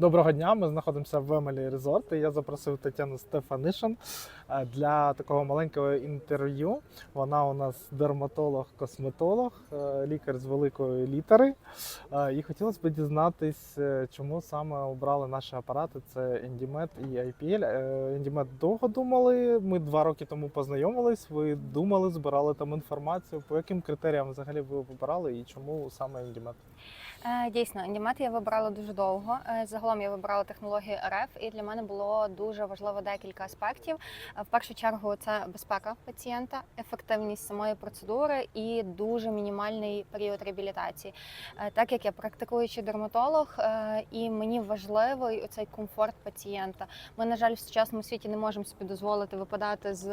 Доброго дня. Ми знаходимося в Емелі Резорт. Я запросив Тетяну Стефанишин е, для такого маленького інтерв'ю. Вона у нас дерматолог-косметолог, е, лікар з великої літери. Е, І хотілося б дізнатись, е, чому саме обрали наші апарати. Це Endimet і IPL. Е, довго думали. Ми два роки тому познайомились. Ви думали, збирали там інформацію. По яким критеріям взагалі ви вибирали і чому саме Endimet? Е, Дійсно, ендімет я вибрала дуже довго. Е, Загалом я вибрала технологію РФ, і для мене було дуже важливо декілька аспектів. Е, В першу чергу це безпека пацієнта, ефективність самої процедури і дуже мінімальний період реабілітації. Так як я практикуючий дерматолог, і мені важливий цей комфорт пацієнта. Ми, на жаль, в сучасному світі не можемо собі дозволити випадати з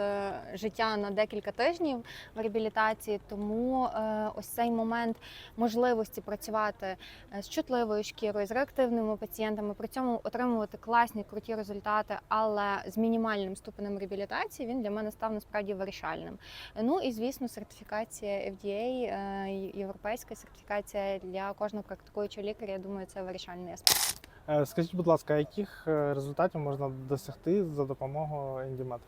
життя на декілька тижнів в реабілітації, тому ось цей момент можливості працювати з чутливою шкірою, з реактивними пацієнтами, при цьому отримувати класні круті результати, але з мінімальним ступенем реабілітації він для мене став насправді вирішальним. Ну і звісно, сертифікація FDA, е, європейська сертифікація для кожного практикуючого лікаря. Я думаю, це вирішальний аспект. Е, Скажіть, будь ласка, яких е, результатів можна досягти за допомогою Endimet?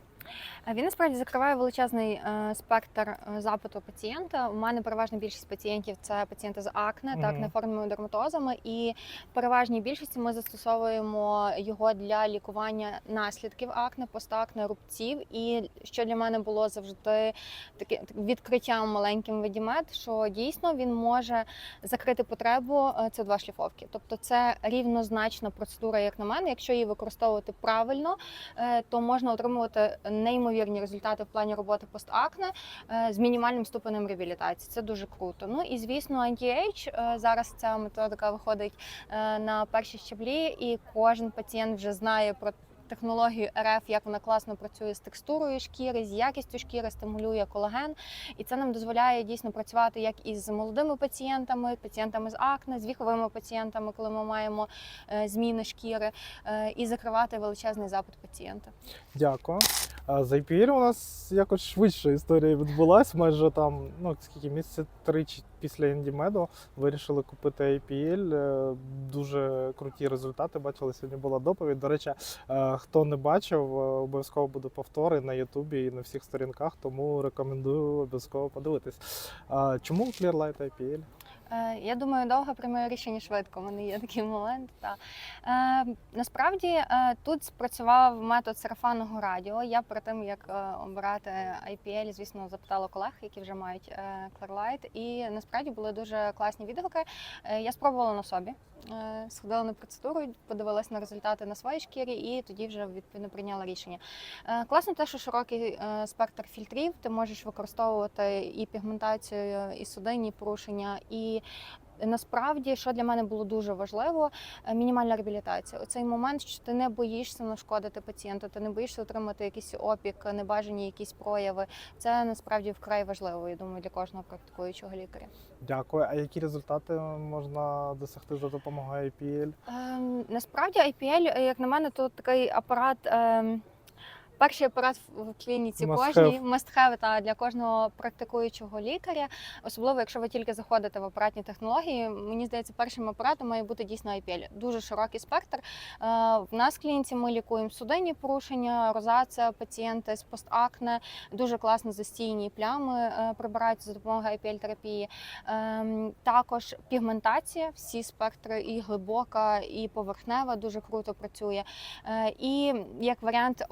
Він насправді закриває величезний е, спектр е, запиту пацієнта. У мене переважна більшість пацієнтів це пацієнти з акне та Мгм. акнеформними дерматозами. І переважній більшості ми застосовуємо його для лікування наслідків акне, постакне, рубців. І що для мене було завжди таке відкриттям маленьким ведімет, що дійсно він може закрити потребу це два шліфовки. Тобто це рівнозначна процедура, як на мене, якщо її використовувати правильно, е, то можна отримувати неймовірні результати в плані роботи постакне е, з мінімальним ступенем реабілітації. Це дуже круто. Ну і звісно, anti-age. Е, Зараз ця методика виходить е, на перші щаблі, і кожен пацієнт вже знає про. Технологію РФ, як вона класно працює з текстурою шкіри, з якістю шкіри, стимулює колаген, і це нам дозволяє дійсно працювати як із молодими пацієнтами, пацієнтами з акне, з віковими пацієнтами, коли ми маємо е, зміни шкіри, е, і закривати величезний запит пацієнта. Дякую. З IPL у нас якось швидше історія відбулась. Майже там, ну скільки місяці три після Індімедо вирішили купити IPL. Е, Дуже круті результати. Бачили, сьогодні була доповідь. До речі, е, хто не бачив, е, обов'язково буде повтори на Ютубі і на всіх сторінках, тому рекомендую обов'язково подивитись. Чому Clearlight IPL? Е, Я думаю, довго приймаю рішення швидко. У мене є такий момент. Та. Е, насправді е, тут спрацював метод сарафанного радіо. Я перед тим як е, обирати IPL, звісно, запитала колег, які вже мають е, Clearlight. І насправді були дуже класні відгуки. Е, я спробувала на собі. е, Сходила на процедуру, подивилась на результати на своїй шкірі, і тоді вже відповідно прийняла рішення. Е, Класно те, що широкий е, спектр фільтрів. Ти можеш використовувати і пігментацію, і судинні порушення, і насправді, що для мене було дуже важливо, е, мінімальна реабілітація. Оцей момент, що ти не боїшся нашкодити пацієнту, ти не боїшся отримати якийсь опік, небажані якісь прояви. Це насправді вкрай важливо, я думаю, для кожного практикуючого лікаря. Дякую. А які результати можна досягти за допомогою IPL? Ем, насправді IPL, як на мене, то такий апарат. Ем, Перший апарат в клініці Must кожній must та для кожного практикуючого лікаря, особливо якщо ви тільки заходите в апаратні технології. Мені здається, першим апаратом має бути дійсно IPL. Дуже широкий спектр. Е, В нас в клініці ми лікуємо судинні порушення, розація, пацієнти з постакне, дуже класно застійні плями е, прибираються за допомогою IPL терапії. Ем, Також пігментація, всі спектри, і глибока, і поверхнева дуже круто працює. Е, І як варіант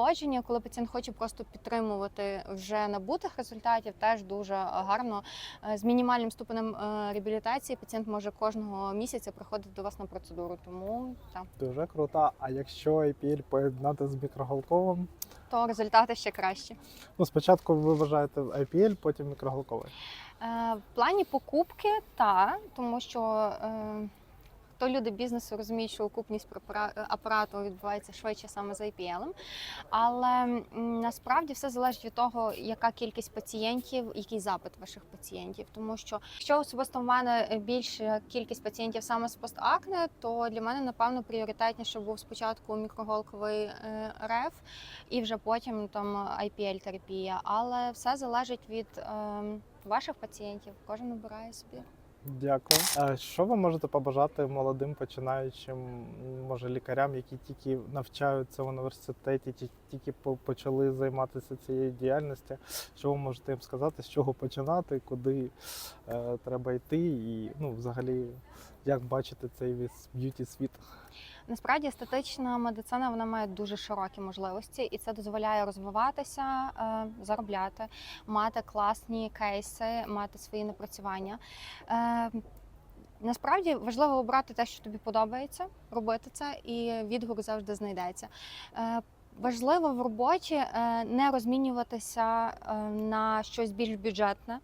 фотоомоложення, коли пацієнт хоче просто підтримувати вже набутих результатів, теж дуже гарно. Е, З мінімальним ступенем е, реабілітації пацієнт може кожного місяця приходити до вас на процедуру. Тому так, Дуже круто. А якщо IPL поєднати з мікроголковим? то результати ще кращі. Ну, спочатку ви вважаєте IPL, потім мікроголковий. Е, В плані покупки, та тому що. е, То люди бізнесу розуміють, що окупність апарату відбувається швидше саме з IPL. Але насправді все залежить від того, яка кількість пацієнтів, який запит ваших пацієнтів. Тому що якщо особисто в мене більша кількість пацієнтів саме з постакне, то для мене напевно пріоритетніше був спочатку мікроголковий е, РФ і вже потім там IPL терапія. Але все залежить від ем, ваших пацієнтів. Кожен обирає собі. Дякую. А що ви можете побажати молодим починаючим, може, лікарям, які тільки навчаються в університеті, ті- тільки почали займатися цією діяльністю? Що ви можете їм сказати, з чого починати, куди е, треба йти, і ну, взагалі, як бачити цей весь б'юті світ? Насправді естетична медицина вона має дуже широкі можливості, і це дозволяє розвиватися, е, заробляти, мати класні кейси, мати свої напрацювання. Е, Насправді важливо обрати те, що тобі подобається, робити це, і відгук завжди знайдеться. Важливо в роботі е, не розмінюватися е, на щось більш бюджетне,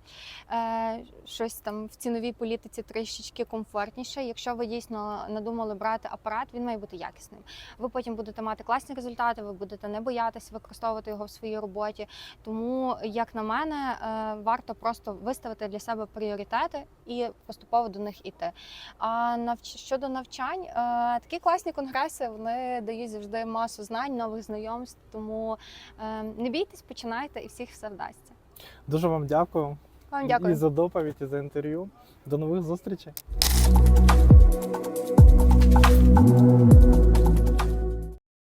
е, щось там в ціновій політиці трішечки комфортніше. Якщо ви дійсно надумали брати апарат, він має бути якісним. Ви потім будете мати класні результати, ви будете не боятися використовувати його в своїй роботі. Тому, як на мене, варто просто виставити для себе пріоритети і поступово до них іти. А щодо навчань, такі класні конгреси вони дають завжди масу знань, нових знайомств. Тому е, не бійтесь, починайте, і всіх все вдасться. Дуже вам дякую. Вам І дякую. за доповідь, і за інтерв'ю. До нових зустрічей.